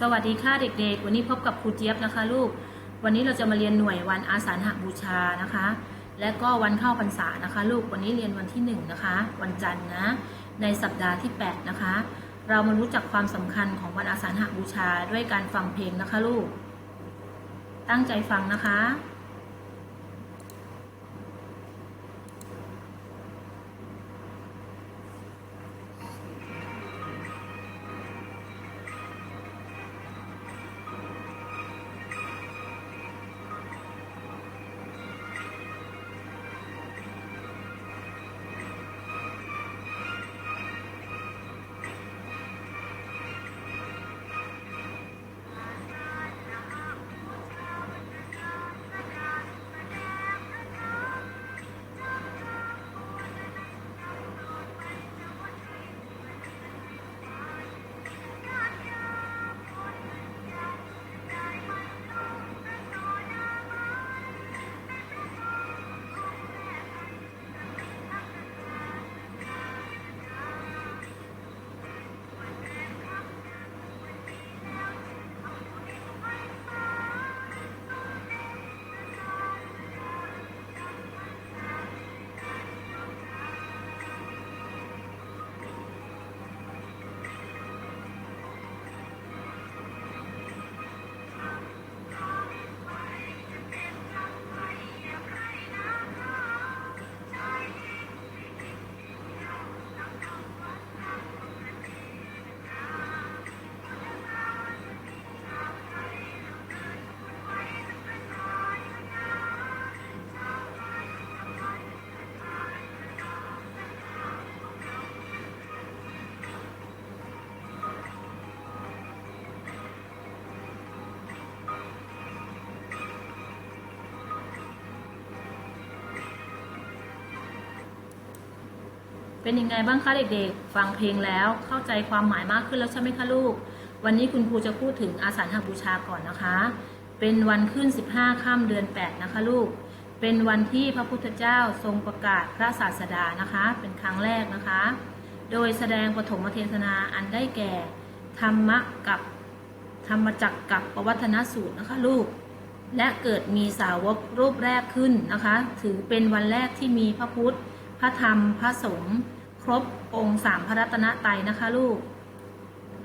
สวัสดีค่ะเด็กๆ วันนี้พบกับครูเจี๊ยบนะคะลูก วันนี้เราจะมาเรียนหน่วยวันอาสาฬหบูชานะคะ และก็วันเข้าพรรษานะคะ ลูก วันนี้เรียนวันที่หนึ่งนะคะ วันจันทร์นะ ในสัปดาห์ที่แปดนะคะ เรามารู้จักความสำคัญของวันอาสาฬหบูชาด้วยการฟังเพลงนะคะลูก ตั้งใจฟังนะคะ เป็นยังไงบ้างคะเด็กๆ ฟังเพลงแล้วเข้าใจความหมายมากขึ้นแล้วใช่ไหมคะลูก วันนี้คุณครูจะพูดถึงอาสาฬหบูชาก่อนนะคะ เป็นวันขึ้น 15ค่ำเดือน 8 นะคะลูก เป็นวันที่พระพุทธเจ้าทรงประกาศพระศาสดานะคะ เป็นครั้งแรกนะคะ โดยแสดงปฐมเทศนาอันได้แก่ ธรรมะกับธรรมจักกับปวัฒนสูตรนะคะลูก และเกิดมีสาวกรูปแรกขึ้นนะคะ ถือเป็นวันแรกที่มีพระพุทธ พระธรรม พระสงฆ์ ครบองค์สามพระรัตนตรัยนะคะลูก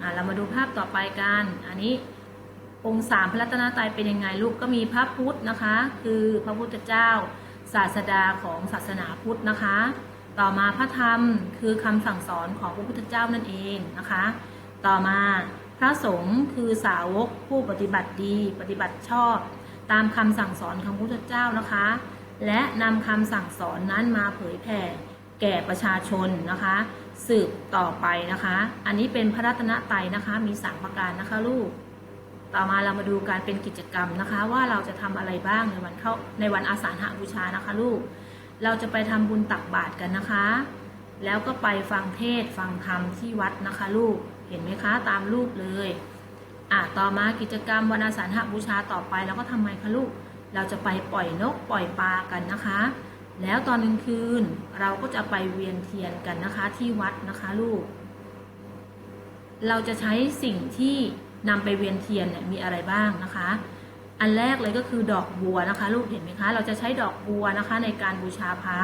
อ่าเรามาดูภาพต่อไปกัน อันนี้องค์สามพระรัตนตรัยเป็นยังไงลูกก็มีพระพุทธนะคะ คือพระพุทธเจ้า ศาสดาของศาสนาพุทธนะคะ ต่อมาพระธรรมคือคำสั่งสอนของพระพุทธเจ้านั่นเองนะคะ ต่อมาพระสงฆ์คือสาวกผู้ปฏิบัติดีปฏิบัติชอบ ตามคำสั่งสอนของพระพุทธเจ้านะคะ และนำคำสั่งสอนนั้นมาเผยแผ่ แก่ประชาชนนะคะ สืบต่อไปนะคะ อันนี้เป็นพระรัตนตรัยนะคะ มีสามประการนะคะลูก ต่อมาเรามาดูการเป็นกิจกรรมนะคะ ว่าเราจะทำอะไรบ้างในวันเข้าในวันอาสาฬหบูชานะคะ ลูก เราจะไปทำบุญตักบาตรกันนะคะ แล้วก็ไปฟังเทศฟังธรรมที่วัดนะคะ ลูก เห็นไหมคะตามรูปเลยอะต่อมากิจกรรมวันอาสาฬหบูชาต่อไปเราก็ทำไงคะลูก เราจะไปปล่อยนกปล่อยปลากันนะคะ แล้วตอนกลางคืนเราก็จะไปเวียนเทียนกันนะคะที่วัดนะคะลูก เราจะใช้สิ่งที่นำไปเวียนเทียนเนี่ยมีอะไรบ้างนะคะ อันแรกเลยก็คือดอกบัวนะคะ ลูกเห็นไหมคะ เราจะใช้ดอกบัวนะคะ ในการบูชาพระ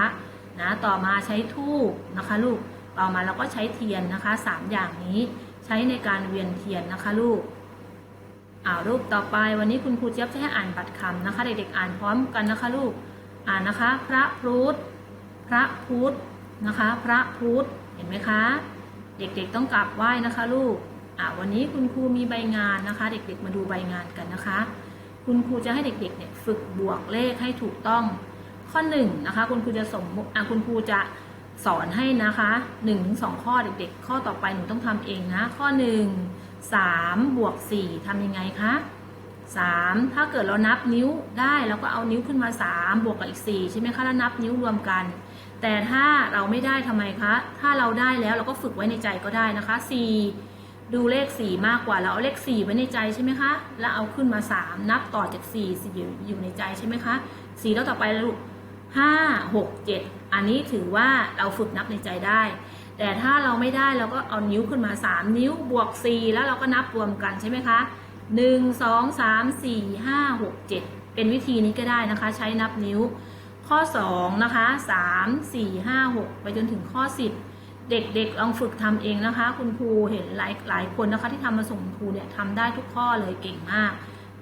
นะต่อมาใช้ธูปนะคะ ลูกต่อมาเราก็ใช้เทียนนะคะสามอย่างนี้ใช้ในการเวียนเทียนนะคะ ลูกอ่ารูปต่อไปวันนี้คุณครูเจี๊ยบจะให้อ่านบัตรคำนะคะ เด็กๆอ่านพร้อมกันนะคะ ลูก อ่านนะคะ พระพุทธพระพุทธนะคะ พระพุทธเห็นไหมคะ เด็กๆต้องกราบไหว้นะคะ ลูกอ่าวันนี้คุณครูมีใบงานนะคะ เด็กๆมาดูใบงานกันนะคะ คุณครูจะให้เด็กๆเนี่ยฝึกบวกเลขให้ถูกต้อง ข้อหนึ่งนะคะ คุณครูจะสมมติอะคุณครูจะสอนให้นะคะหนึ่งถึงสองข้อเด็กๆ ข้อต่อไปหนูต้องทำเองนะ ข้อหนึ่งสามบวกสี่ทำยังไงคะ สามถ้าเกิดเรานับนิ้วได้เราก็เอานิ้วขึ้นมาสามบวกกับอีกสี่ใช่ไหมคะ แล้วนับนิ้วรวมกัน แต่ถ้าเราไม่ได้ทำไมคะ ถ้าเราได้แล้วเราก็ฝึกไว้ในใจก็ได้นะคะสี่ดูเลขสี่มากกว่าเราเอาเลขสี่ไว้ในใจใช่ไหมคะ แล้วเอาขึ้นมาสามนับต่อจากสี่อยู่อยู่ในใจใช่ไหมคะสี่แล้วต่อไปลูกห้าหกเจ็ดอันนี้ถือว่าเราฝึกนับในใจได้ แต่ถ้าเราไม่ได้เราก็เอานิ้วขึ้นมา 3 นิ้วบวก 4 แล้วเราก็นับรวมกันใช่ไหมคะ 1 2 3 4 5 6 7เจ็ดเป็นวิธีนี้ก็ได้นะคะ ใช้นับนิ้ว ข้อ2นะคะ3 4 5 6ไปจนถึงข้อ10เด็กๆลองฝึกทำเองนะคะ คุณครูเห็นหลายหลายคนนะคะที่ทำมาส่งคุณครูเนี่ยทำได้ทุกข้อเลยเก่งมาก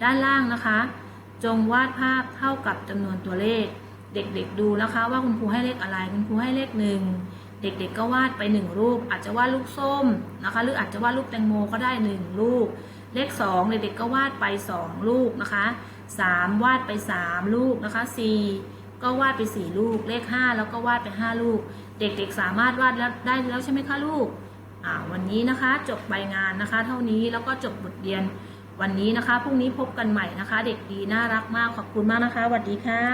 ด้านล่างนะคะ จงวาดภาพเท่ากับจำนวนตัวเลข เด็กๆดูนะคะ ว่าคุณครูให้เลขอะไร คุณครูให้เลขหนึ่งเด็กๆก็วาดไปหนึ่งรูป อาจจะวาดลูกส้มนะคะ หรืออาจจะวาดรูปแตงโมก็ได้หนึ่งรูป เลขสองเด็กๆก็วาดไปสองลูกนะคะสามวาดไปสามลูกนะคะสี่ก็วาดไปสี่ลูก เลขห้าแล้วก็วาดไปห้าลูก เด็กๆสามารถวาดแล้วได้แล้วใช่ไหมคะลูกอ่าวันนี้นะคะจบใบงานนะคะ เท่านี้แล้วก็จบบทเรียนวันนี้นะคะพรุ่งนี้พบกันใหม่นะคะ เด็กดีน่ารักมากขอบคุณมากนะคะสวัสดีค่ะ